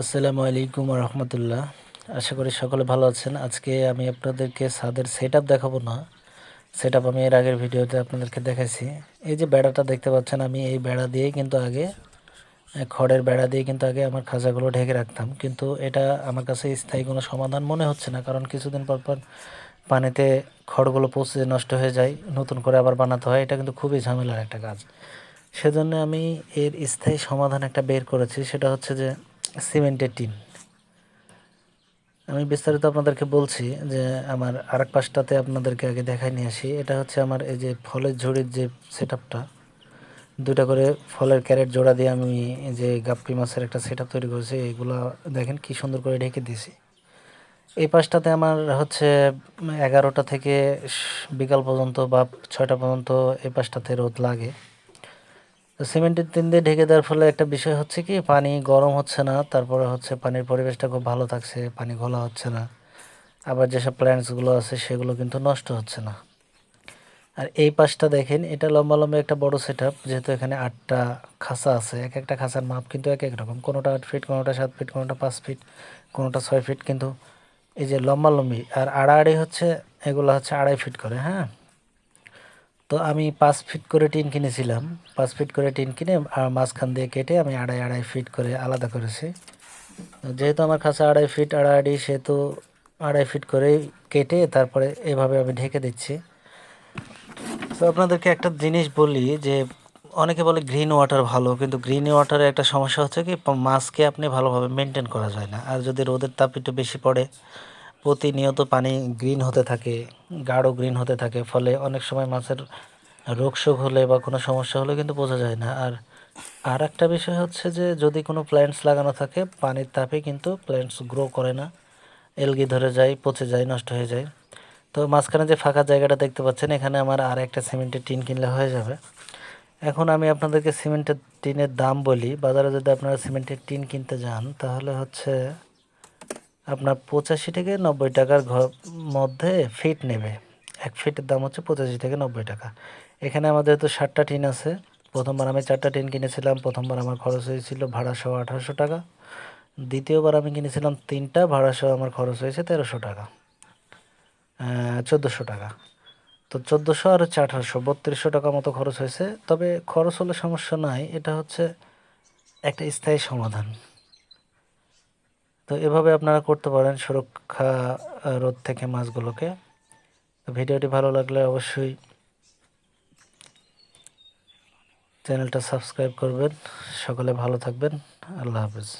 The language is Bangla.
আসসালামু আলাইকুম রহমতুল্লাহ। আশা করি সকলে ভালো আছেন। আজকে আমি আপনাদেরকে ছাদের সেট দেখাবো না। সেট আমি এর আগের ভিডিওতে আপনাদেরকে দেখাইছি। এই যে বেড়াটা দেখতে পাচ্ছেন, আমি এই বেড়া দিয়েই কিন্তু আগে খড়ের বেড়া দিয়ে কিন্তু আগে আমার খাঁচাগুলো ঢেকে রাখতাম। কিন্তু এটা আমার কাছে স্থায়ী কোনো সমাধান মনে হচ্ছে না, কারণ কিছুদিন পর পর পানিতে খড়গুলো পচে নষ্ট হয়ে যায়, নতুন করে আবার বানাতে হয়। এটা কিন্তু খুবই ঝামেলার একটা কাজ। সেজন্য আমি এর স্থায়ী সমাধান একটা বের করেছি। সেটা হচ্ছে যে সিমেন্টের টিন। আমি বিস্তারিত আপনাদেরকে বলছি যে আমার আরেক পাশটাতে আপনাদেরকে আগে দেখাই নিয়ে আসি। এটা হচ্ছে আমার এই যে ফলের ঝুড়ির যে সেট আপটা দুটা করে ফলের ক্যারেট জোড়া দিয়ে আমি যে গাপ্পি মাছের একটা সেট তৈরি করেছি। এগুলো দেখেন কি সুন্দর করে ঢেকে দিয়েছি। এই পাশটাতে আমার হচ্ছে এগারোটা থেকে বিকাল পর্যন্ত বা ছয়টা পর্যন্ত এই পাশটাতে রোদ লাগে। তো সিমেন্টের তিন দিয়ে ঢেকে দেওয়ার ফলে একটা বিষয় হচ্ছে কি, পানি গরম হচ্ছে না, তারপরে হচ্ছে পানির পরিবেশটা খুব ভালো থাকছে, পানি ঘোলা হচ্ছে না। আবার যেসব প্ল্যান্টসগুলো আছে, সেগুলো কিন্তু নষ্ট হচ্ছে না। আর এই পাশটা দেখেন, এটা লম্বা লম্বা একটা বড় সেট যেহেতু এখানে আটটা খাঁচা আছে, এক একটা খাঁচার মাপ কিন্তু এক এক রকম। কোনোটা আট ফিট কোনোটা সাত ফিট কোনোটা পাঁচ ফিট কোনোটা ছয় ফিট কিন্তু এই যে লম্বা লম্বি আর আড়াআড়ি হচ্ছে, এগুলো হচ্ছে আড়াই ফিট করে হ্যাঁ? তো আমি পাঁচ ফিট করে টিন কিনেছিলাম। পাঁচ ফিট করে টিন কিনে আর মাঝখান দিয়ে কেটে আমি আড়াই আড়াই ফিট করে আলাদা করেছি। যেহেতু আমার কাছে আড়াই ফিট আড়াআড়ি সেহেতু আড়াই ফিট করে কেটে তারপরে এভাবে আমি ঢেকে দিচ্ছি। তো আপনাদেরকে একটা জিনিস বলি যে অনেকে বলে গ্রিন ওয়াটার ভালো, কিন্তু গ্রিন ওয়াটারের একটা সমস্যা হচ্ছে কি, মাছকে আপনি ভালোভাবে মেনটেন করা যায় না। আর যদি রোদের তাপ একটু বেশি পড়ে প্রতিনিয়ত পানি গ্রিন হতে থাকে, গাঢ় গ্রিন হতে থাকে, ফলে অনেক সময় মাছের রোগ শোক হলে বা কোনো সমস্যা হলে কিন্তু বোঝা যায় না। আর আর একটা বিষয় হচ্ছে যে, যদি কোনো প্ল্যান্টস লাগানো থাকে, পানির তাপে কিন্তু প্ল্যান্টস গ্রো করে না। এলগি ধরে যায়, পচে যায়, নষ্ট হয়ে যায়। তো মাঝখানে যে ফাঁকা জায়গাটা দেখতে পাচ্ছেন, এখানে আমার আর একটা সিমেন্টের টিন কিনলে হয়ে যাবে। এখন আমি আপনাদেরকে সিমেন্টের টিনের দাম বলি। বাজারে যদি আপনারা সিমেন্টের টিন কিনতে যান, তাহলে হচ্ছে আপনার পঁচাশি থেকে নব্বই টাকার মধ্যে ফিট নেবে। এক ফিটের দাম হচ্ছে পঁচাশি থেকে নব্বই টাকা। এখানে আমাদের তো ষাটটা টিন আছে। প্রথমবার আমি চারটা টিন কিনেছিলাম। প্রথমবার আমার খরচ হয়েছিল ভাড়া সহ আঠারোশো টাকা। দ্বিতীয়বার আমি কিনেছিলাম তিনটা, ভাড়া সহ আমার খরচ হয়েছে তেরোশো টাকা। চোদ্দোশো টাকা। তো চোদ্দোশো আর হচ্ছে আঠারোশো, বত্রিশশো টাকা মতো খরচ হয়েছে। তবে খরচ হলে সমস্যা নাই। এটা হচ্ছে একটা স্থায়ী সমাধান। তো এভাবে আপনারা করতে পারেন সুরক্ষা রোদ থেকে মাছগুলোকে। তো ভিডিওটি ভালো লাগলে অবশ্যই চ্যানেলটা সাবস্ক্রাইব করবেন। সকলে ভালো থাকবেন। আল্লাহ হাফিজ।